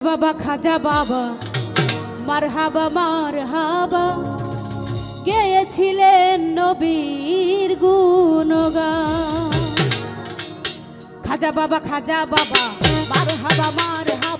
বাবা খাজা বাবা মার হাবা মার হাবা গেয়েছিলেন নবীর গুণগান। খাজা বাবা খাজা বাবা মার হাবা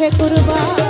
হে কুরবান।